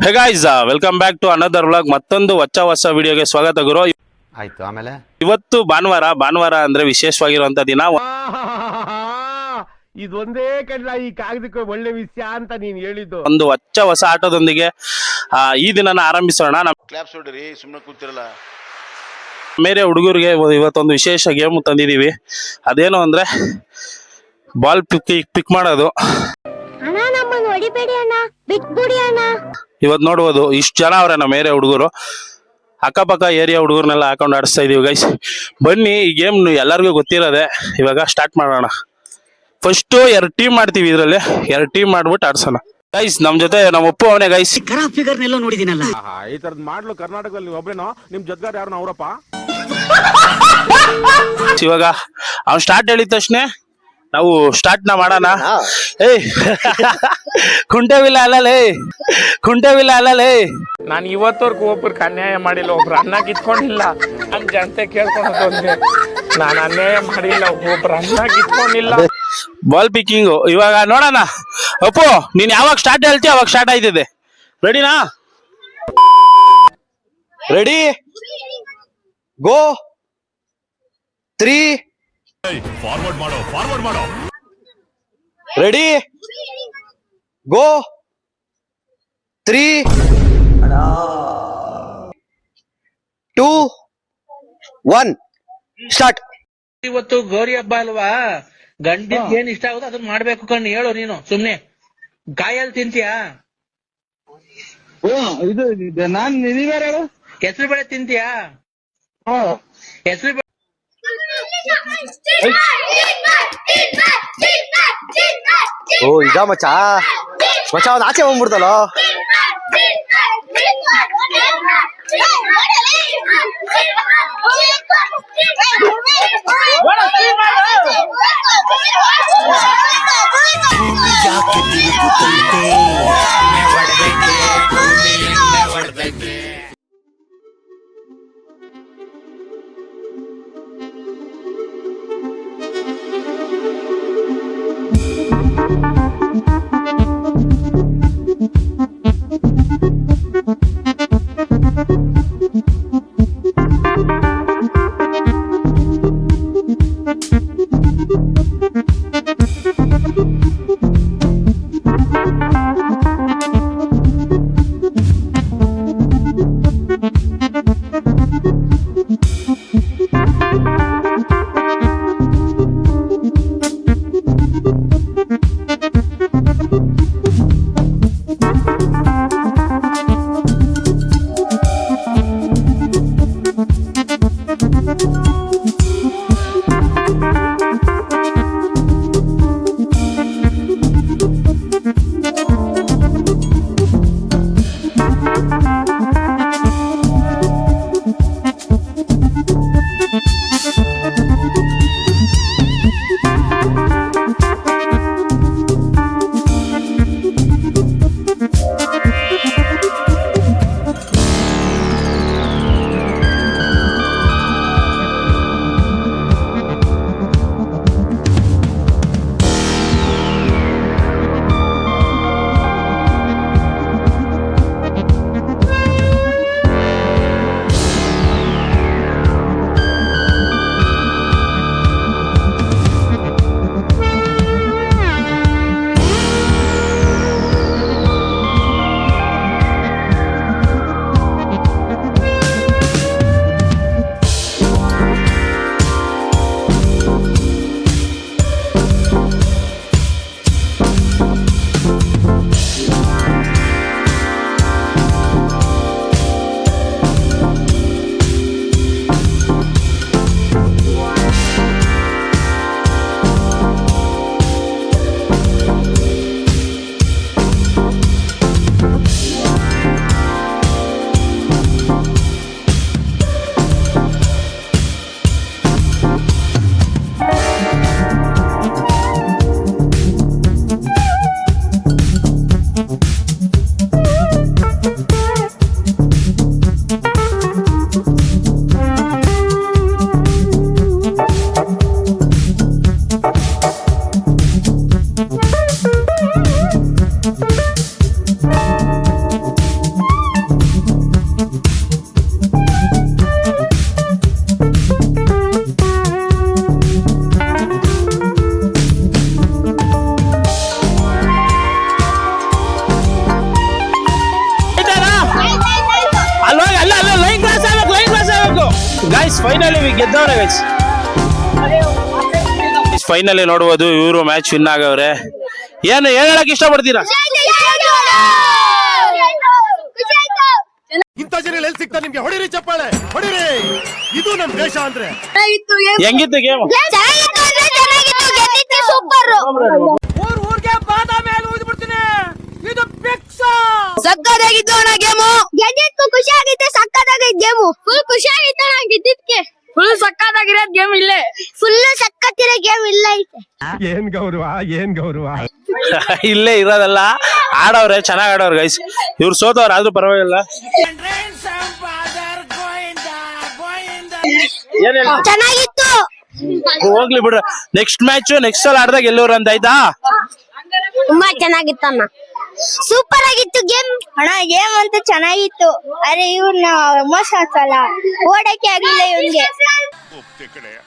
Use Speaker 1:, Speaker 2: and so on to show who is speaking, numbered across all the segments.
Speaker 1: Hey guys welcome back to another vlog ಮತ್ತೊಂದು ಹೊಚ್ಚ ಹೊಸ ವಿಡಿಯೋಗೆ ಸ್ವಾಗತ ಗುರು.
Speaker 2: ಆಯ್ತು ಆಮೇಲೆ?
Speaker 1: ಇವತ್ತು ಭಾನುವಾರ ಭಾನುವಾರ ಅಂದ್ರೆ ವಿಶೇಷವಾಗಿರುವಂತ ದಿನ.
Speaker 3: ಇದೊಂದೇ ಕಡಲ ಈ ಕಾಗದಕ್ಕೆ ಒಳ್ಳೆ ವಿಷಯ ಅಂತ ನೀನ್ ಹೇಳಿದ್ದು.
Speaker 1: ಒಂದು ಹೊಚ್ಚ ಹೊಸ ಆಟದೊಂದಿಗೆ ಆ, ಈ ದಿನನ ಆರಂಭಿಸೋಣ. ನಮ್ಮ
Speaker 4: ಕ್ಲಾಪ್ಸ್ ಹೊಡ್ರಿ ಸುಮ್ಮನೆ ಕೂತಿರಲ್ಲ.
Speaker 1: ಮೇರೆ ಹುಡುಗರಿಗೆ ಇವತ್ತೊಂದು ವಿಶೇಷ ಗೇಮ್ ತಂದಿದೀವಿ. ಅದೇನು ಅಂದ್ರೆ ಬಾಲ್ ಪಿಕ್ ಪಿಕ್ ಮಾಡೋದು.
Speaker 5: ಅಣ್ಣ ನಮ್ಮನ್ನ ಹೊಡಿಬೇಡಿ ಅಣ್ಣ. ಬಿಟ್ಬಿಡಿ ಅಣ್ಣ.
Speaker 1: ಇವತ್ತು ನೋಡ್ಬೋದು ಇಷ್ಟು ಜನ ಅವ್ರೆ ನಮ್ಮ ಏರಿಯಾ ಹುಡುಗರು. ಅಕ್ಕಪಕ್ಕ ಏರಿಯಾ ಹುಡುಗರನ್ನೆಲ್ಲ ಹಾಕೊಂಡು ಆಡಿಸ್ತಾ ಇದೀವಿ ಗೈಸ್ ಬನ್ನಿ ಈ ಗೇಮ್ ಎಲ್ಲರಿಗೂ ಗೊತ್ತಿರೋದೆ. ಇವಾಗ ಸ್ಟಾರ್ಟ್ ಮಾಡೋಣ. ಫಸ್ಟು ಎರಡು ಟೀಮ್ ಮಾಡ್ತೀವಿ ಇದರಲ್ಲಿ. ಎರಡು ಟೀಮ್ ಮಾಡ್ಬಿಟ್ಟು ಆಡ್ಸೋಣ. ಗೈಸ್ ನಮ್ಮ ಜೊತೆ ನಮ್ಮ ಒಪ್ಪು ಅವನೇ ಗೈಸ್
Speaker 6: ಕರ ಫಿಗರ್ ನೆಲ್ಲೋ ನೋಡಿದಿನಲ್ಲ.
Speaker 3: ಈ ತರದ್ ಮಾಡ್ಲು ಕರ್ನಾಟಕದಲ್ಲಿ ನೀವು ಒಬ್ರೇನೋ? ನಿಮ್ ಜೊತೆಗಾರ ಯಾರು ಅವರಪ್ಪ?
Speaker 1: ಇವಾಗ ಅವ್ನು ಸ್ಟಾರ್ಟ್ ಹೇಳಿದ ತಕ್ಷಣ ನಾವು ಸ್ಟಾರ್ಟ್ನ ಮಾಡೋಣ. ಏಯ್. ಕುಂಟೆವಿಲ್ಲ ಅಲ್ಲಲೇ ಕುಂಟೆವಿಲ್ಲ ಅಲ್ಲಲೇ
Speaker 7: ನಾನು ಇವತ್ತವರೆಗೂ ಒಬ್ರಿಗೆ ಅನ್ಯಾಯ ಮಾಡಿಲ್ಲ ಒಬ್ರು ಅನ್ನ ಕಿತ್ಕೊಂಡಿಲ್ಲ. ಅಂತ ಜನತೆ ಒಂದೇ. ನಾನು ಅನ್ಯಾಯ ಮಾಡಿಲ್ಲ ಒಬ್ರು ಅನ್ನ ಕಿತ್ಕೊಂಡಿಲ್ಲ.
Speaker 1: ಬಾಲ್ ಪಿಕ್ಕಿಂಗು ಇವಾಗ ನೋಡೋಣ. ಅಪ್ಪು ನೀನ್ ಯಾವಾಗ ಸ್ಟಾರ್ಟ್ ಹೇಳ್ತೀಯ ಅವಾಗ ಸ್ಟಾರ್ಟ್ ಆಯ್ತಿದೆ. ರೆಡಿನಾ ready go three ready go three two one start
Speaker 8: ಇವತ್ತು ಗೌರಿ ಹಬ್ಬ ಅಲ್ವಾ? ಗಂಡಿಗೆ ಏನ್ ಇಷ್ಟ ಆಗುತ್ತೋ ಅದನ್ನ ಮಾಡ್ಬೇಕು ಕಣ್ಣು ಹೇಳು ನೀನು ಸುಮ್ನೆ. ಕಾಯಲ್ಲಿ ತಿಂತೀಯಾ?
Speaker 9: ಇದು ನಾನ್ ನೀವ್ಯಾರು
Speaker 8: ಹೆಸರು ಬೇಳೆ ತಿಂತೀಯಾ? ಹೆಸರು ಬೇಳೆ
Speaker 2: ಓ ಈಗ ಮಚ್ಚ ಮಚ್ಚ ಅವ್ನು ಆಚೆ ಬಂದ್ಬಿಡ್ತಲ್ಲ Thank you.
Speaker 1: ಗಾಯ್ಸ್ ಫೈನಲಿ ಗೆದ್ದವ್ರೆ ಗೈಸ್ ಫೈನಲಿ ನೋಡ್ಬೋದು ಇವರು ಮ್ಯಾಚ್ ವಿನ್ ಆಗವ್ರೆ. ಏನು ಏನ್ ಹೇಳಕ್ ಇಷ್ಟಪಡ್ತೀರಾ?
Speaker 3: ಇಂಥ ಜನ ಎಲ್ಲಿ ಸಿಗ್ತಾರೆ ನಿಮ್ಗೆ? ಹೊಡಿರಿ ಚಪ್ಪಾಳೆ ಹೊಡಿರಿ. ಇದು ನಮ್ ದೇಶ ಅಂದ್ರೆ.
Speaker 1: ಹೆಂಗಿತ್ತು ಗೇಮ್
Speaker 5: ಚೆನ್ನಾಗಿತ್ತು ಅಂದ್ರೆ ಚೆನ್ನಾಗಿತ್ತು ಗೆದ್ದಿತ್ತು ಸೂಪರ್ ಸಕ್ಕದಾಗಿತ್ತು ಅಣ್ಣ ಗೇಮು ಗೆದ್ದಿತ್ತು ಖುಷಿ ಆಗಿತ್ತು ಸಕ್ಕದಾಗಿತ್ತು ಗೇಮು ಫುಲ್ ಖುಷಿ ಆಗಿತ್ತು ಅಣ್ಣ ಗೆದ್ದಿದ್ಕೆ. ಫುಲ್ ಸಕ್ಕತ್ತಾಗಿರೋದ್ ಗೇಮ್ ಇಲ್ಲೇ. ಫುಲ್ ಸಕ್ಕತ್ತಿರೋ ಗೇಮ್ ಇಲ್ಲ ಐತೆ
Speaker 3: ಏನ್ ಗೌರವ ಏನ್ ಗೌರವ.
Speaker 1: ಇಲ್ಲೇ ಇರೋದಲ್ಲ ಆಡವ್ರೆ ಚೆನ್ನಾಗ್ ಆಡೋರ್ ಗೈಸ್ ಇವ್ರು ಸೋತವ್ರ ಆದ್ರೂ ಪರವಾಗಿಲ್ಲ. ಏನ್ ಹೇಳ್ತೀರಾ?
Speaker 5: ಚೆನ್ನಾಗಿತ್ತು.
Speaker 1: ಹೋಗ್ಲಿ ಬಿಡ್ರ. ನೆಕ್ಸ್ಟ್ ಮ್ಯಾಚ್ ನೆಕ್ಸ್ಟ್ ಸಲ ಆಡ್ದಾಗ ಎಲ್ಲೂರು ಅಂತ ಆಯ್ತಾ?
Speaker 5: ತುಂಬಾ ಚೆನ್ನಾಗಿತ್ತು ಅಣ್ಣ ಸೂಪರ್ ಆಗಿತ್ತು ಗೇಮ್ ಅಣ್ಣ ಗೇಮ್ ಅಂತೂ ಚೆನ್ನಾಗಿತ್ತು. ಅರೆ ಇವ್ನ ಮೋಸ ಸಲ ಓಡಕ್ಕೆ ಆಗ್ಲಿಲ್ಲ ಇವ್ನಿಗೆ.
Speaker 6: ಒಪ್ತೆ ಕಡೆಯ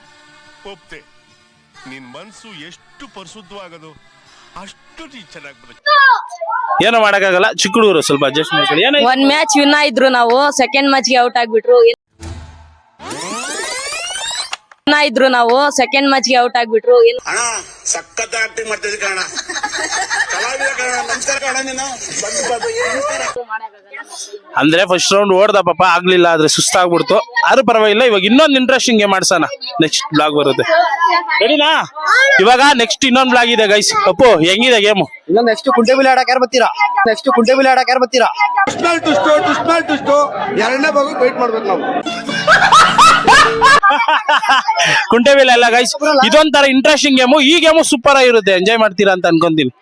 Speaker 6: ಒಪ್ತೆ. ನಿನ್ ಮನ್ಸು ಎಷ್ಟು ಪರಿಶುದ್ಧವಾಗದು ಅಷ್ಟು ನೀ ಚೆನ್ನಾಗಿ ಬರುತ್ತೆ
Speaker 1: ಏನೋ ಮಾಡಕ್ಕಾಗಲ್ಲ. ಚಿಕ್ಕ ಹುಡುಗರು ಸ್ವಲ್ಪ ಅಡ್ಜಸ್ಟ್ ಮಾಡ್ಕೊಳ್ಳಿ. ಏನಾಯ್ತು
Speaker 10: ಒಂದ್ ಮ್ಯಾಚ್ ವಿನ್ ಆಯ್ತು ನಾವು ಸೆಕೆಂಡ್ ಮ್ಯಾಚ್ಗೆ ಔಟ್ ಆಗ್ಬಿಟ್ರು. ಆಯ್ರು ನಾವು ಸೆಕೆಂಡ್ ಮ್ಯಾಚ್ಗೆ ಔಟ್ ಆಗ್ಬಿಟ್ರು. ಇನ್-
Speaker 4: ಅಣ್ಣ ಸಖತ್ ಆಕ್ಟಿಂಗ್ ಮಾಡ್ತಿದ್ದೆ ಕಣ ಕಲಾವಿದ ಕಣ ನಮಸ್ಕಾರ ಕಣ ನೀನು. ಬಂದು ಬಂದು
Speaker 1: ಅಂದ್ರೆ ಫಸ್ಟ್ ರೌಂಡ್ ಓಡ್ದ ಪಾಪ ಆಗ್ಲಿಲ್ಲ ಆದ್ರೆ ಸುಸ್ತಾಗ್ಬಿಡ್ತು. ಆದ್ರೂ ಪರವಾಗಿಲ್ಲ ಇವಾಗ ಇನ್ನೊಂದು ಇಂಟ್ರೆಸ್ಟಿಂಗ್ ಗೇಮ್ ಮಾಡ್ಸೋಣ. ನೆಕ್ಸ್ಟ್ ಬ್ಲಾಗ್ ಬರುತ್ತೆ. ರೆಡಿನಾ ಇವಾಗ ನೆಕ್ಸ್ಟ್ ಇನ್ನೊಂದು ಬ್ಲಾಗ್ ಇದೆ ಗೈಸ್ ಅಪ್ಪು ಹೆಂಗಿದೆ ಗೇಮು
Speaker 2: ಇನ್ನೊಂದ್ ನೆಕ್ಸ್ಟ್ ಕುಂಟೆ ಬಿಲ್ ಆಡಕ್ ಯಾರು ಬರ್ತೀರಾ? ನೆಕ್ಸ್ಟ್ ಕುಂಟೆ ಬಿಲ್ ಆಡಕ್ ಯಾರು ಬರ್ತೀರಾ?
Speaker 3: ಟುಸ್ಟು ಟುಸ್ಟು ಟುಸ್ಟು ಎರಡನೇ ಬಗ್ಗೆ ವೇಟ್ ಮಾಡ್ಬೇಕು ನಾವು.
Speaker 1: ಕುಂಟೆಬಿಲ್ ಎಲ್ಲ ಗೈಸ್ ಇದೊಂಥರ ಇಂಟ್ರೆಸ್ಟಿಂಗ್ ಗೇಮು ಈ ಗೇಮು ಸೂಪರ್ ಆಗಿರುತ್ತೆ. ಎಂಜಾಯ್ ಮಾಡ್ತೀರಾ ಅಂತ ಅನ್ಕೊಂತೀನಿ.